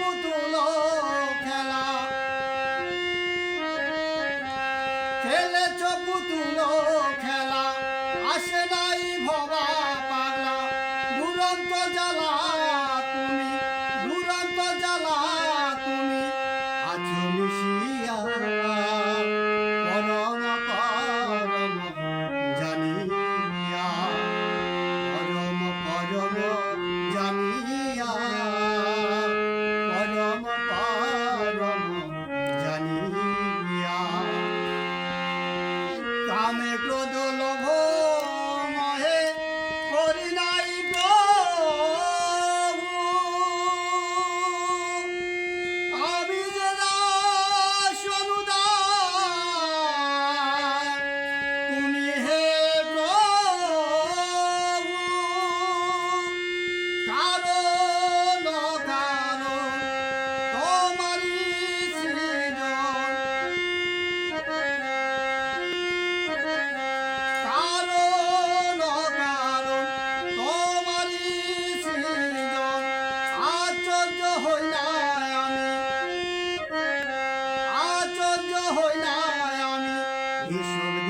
পুতুলো খেলা। খেলেছ পুতুলো খেলা। আসে নাই ভবা পাগলা। দুরন্ত জ্বালা তুমি দুরন্ত জ্বালা surely